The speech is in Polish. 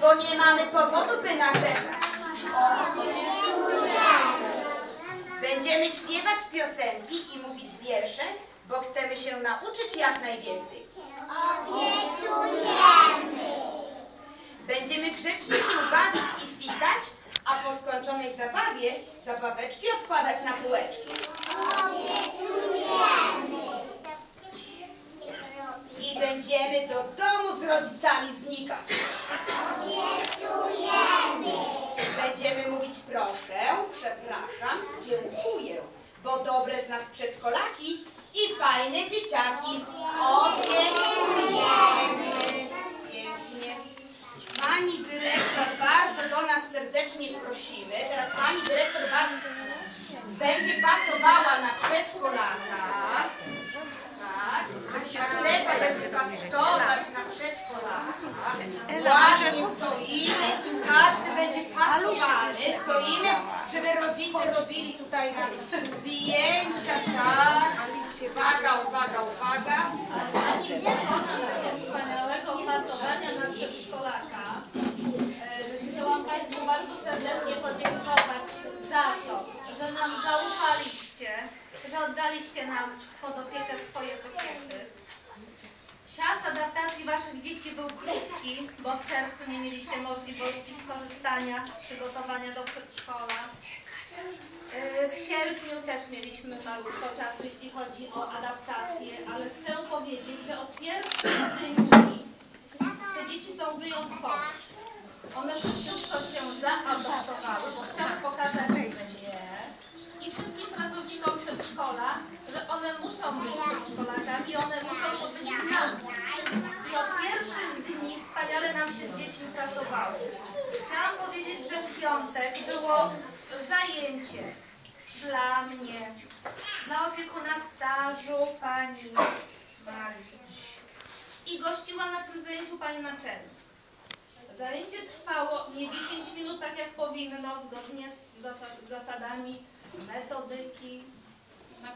bo nie mamy powodu, by narzekać. Będziemy śpiewać piosenki i mówić wiersze, bo chcemy się nauczyć jak najwięcej. Będziemy grzecznie się bawić i fikać, a po skończonej zabawie zabaweczki odkładać na półeczki. I będziemy do domu z rodzicami znikać. Będziemy mówić proszę, przepraszam, dziękuję, bo dobre z nas przedszkolaki i fajne dzieciaki. Obiecujemy. Pięknie. Pani dyrektor, bardzo do nas serdecznie prosimy. Teraz pani dyrektor was będzie pasowała na przedszkolaka. Będzie pasować na przedszkolaka. Ładnie stoimy, każdy będzie pasowany. Stoimy, żeby rodzice robili tutaj nam zdjęcia, tak. Uwaga, uwaga, uwaga. Zanim dokonam tego wspaniałego pasowania na przedszkolaka, e, chciałam Państwu bardzo serdecznie podziękować za to, że nam zaufaliście, że oddaliście nam pod opiekę swoje pociechy. Czas adaptacji Waszych dzieci był krótki, bo w czerwcu nie mieliście możliwości skorzystania z przygotowania do przedszkola. Yy, W sierpniu też mieliśmy malutko czasu, jeśli chodzi o adaptację, ale chcę powiedzieć, że od pierwszych dni te dzieci są wyjątkowe. One wszystko się zaadaptowały, bo chciałam pokazać mnie i wszystkim pracownikom przedszkola, że one muszą być przedszkolakami, one muszą to być z nami. I od pierwszych dni wspaniale nam się z dziećmi pracowało. Chciałam powiedzieć, że w piątek było zajęcie dla mnie, dla opiekuna stażu pani Maryś. I gościła na tym zajęciu pani naczelnik. Zajęcie trwało nie 10 minut, tak jak powinno, zgodnie z za- zasadami metodyki, na